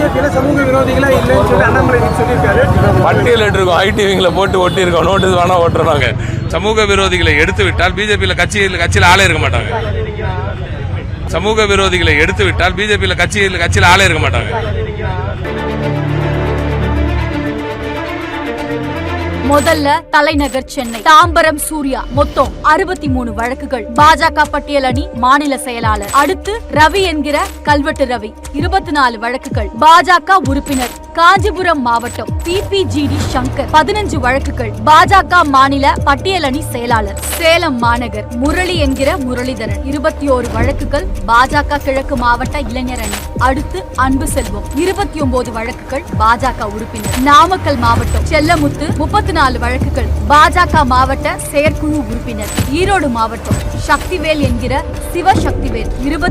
பிஜேபியில் சமூக விரோதிகளாக இல்லைன்னு சொல்லி அண்ணாமலை சொல்லியிருக்காரு. பட்டியல் இருக்கோம் ஐடிவிங்கில் போட்டு ஒட்டியிருக்கோம். நோட்டீஸ் வேணால் ஓட்டுறோம் சமூக விரோதிகளை எடுத்து விட்டால் பிஜேபியில் கட்சியில் கட்சியில் ஆளே இருக்க மாட்டாங்க. சமூக விரோதிகளை எடுத்து விட்டால் பிஜேபியில் கட்சியில் கட்சியில் ஆளே இருக்க மாட்டாங்க. முதல்ல தலைநகர் சென்னை. தாம்பரம் சூர்யா மொத்தம் அறுபத்தி மூணு வழக்குகள். பாஜக பட்டியல் அணி மாநில செயலாளர். அடுத்து ரவி என்கிற கல்வெட்டு ரவி. இருபத்தி நாலு வழக்குகள். பாஜக உறுப்பினர். காஞ்சிபுரம் மாவட்டம் பிபிஜிடி சங்கர். பதினஞ்சு வழக்குகள். பாஜக மாநில பட்டியல் அணி செயலாளர். சேலம் மாநகர். முரளி என்கிற முரளிதரன். இருபத்தி ஓரு வழக்குகள் பாஜக கிழக்கு மாவட்ட இளைஞர் அணி. அடுத்து அன்பு செல்வம். இருபத்தி ஒன்பது வழக்குகள் பாஜக உறுப்பினர். நாமக்கல் மாவட்டம் செல்லமுத்து முப்பத்தி நாலு வழக்குகள். பாஜக மாவட்ட செயற்குழு உறுப்பினர் ஈரோடு மாவட்டம் சக்திவேல் என்கிற சிவசக்திவேல் இருபத்தி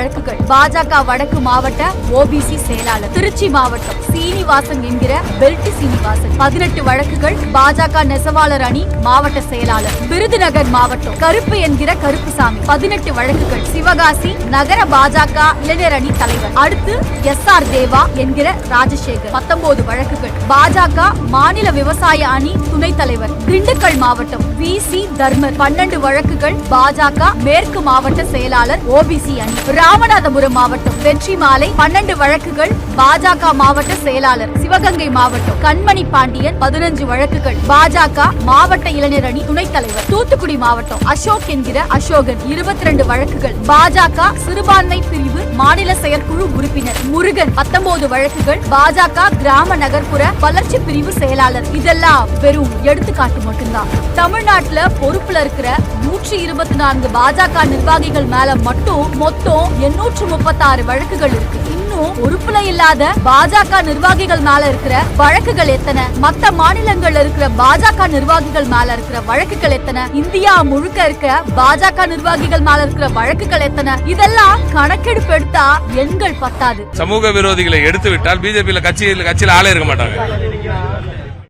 வழக்குகள். பாஜக வடக்கு மாவட்ட ஓபிசி செயலாளர். திருச்சி மாவட்டம் சீனிவாசன் என்கிற பெல்ட் சீனிவாசன். பதினெட்டு வழக்குகள் பாஜக நெசவாளர் அணி மாவட்ட செயலாளர். விருதுநகர் மாவட்டம் கருப்பு என்கிற கருப்புசாமி. பதினெட்டு வழக்குகள் சிவகாசி நகர பாஜக இளைஞர் அணி தலைவர். அடுத்து எஸ் ஆர் தேவா என்கிற ராஜசேகர். பத்தொன்பது வழக்குகள் பாஜக மாநில விவசாய அணி துணைத் தலைவர். திண்டுக்கல் மாவட்டம் வி சி தர்மர். பன்னெண்டு வழக்குகள் பாஜக மேற்கு மாவட்ட செயலாளர் ஓபிசி அணி. ராமநாதபுரம் மாவட்டம் வெற்றி மாலை பன்னெண்டு வழக்குகள் பாஜக மாவட்ட செயலாளர் சிவகங்கை மாவட்டம் கண்மணி பாண்டியன் பதினஞ்சு வழக்குகள் பாஜக மாவட்ட இளைஞர் அணி துணைத் தலைவர் தூத்துக்குடி மாவட்டம் அசோக் என்கிற அசோகன் இருபத்தி ரெண்டு வழக்குகள் பாஜக சிறுபான்மை பிரிவு மாநில செயற்குழு உறுப்பினர் முருகன் பத்தொன்பது வழக்குகள் பாஜக கிராம நகர்ப்புற வளர்ச்சி பிரிவு செயலாளர் இதெல்லாம் வெறும் எடுத்துக்காட்டு மட்டும்தான். தமிழ்நாட்டுல பொறுப்புல இருக்கிற நூற்றி இருபத்தி நான்கு பாஜக நிர்வாகிகள் மேல மட்டும் மொத்தம் எண்ணூற்று முப்பத்தாறு வழக்குகள் இருக்கு. இன்னும் பொறுப்புல இல்லாத பாஜக நிர்வாகிகள் மேல இருக்கிற வழக்குகள் எத்தனை? மத்த மாநிலங்கள்ல இருக்கிற பாஜக நிர்வாகிகள் மேல இருக்கிற வழக்குகள் எத்தனை? இந்தியா முழுக்க இருக்க பாஜக நிர்வாகிகள் மேல இருக்கிற வழக்குகள் எத்தனை? இதெல்லாம் கணக்கெடுப்பு எடுத்தா எண்கள் பத்தாது. சமூக விரோதிகளை எடுத்து விட்டால் பிஜேபியில் கட்சியில் கட்சியில் ஆளே இருக்க மாட்டாங்க.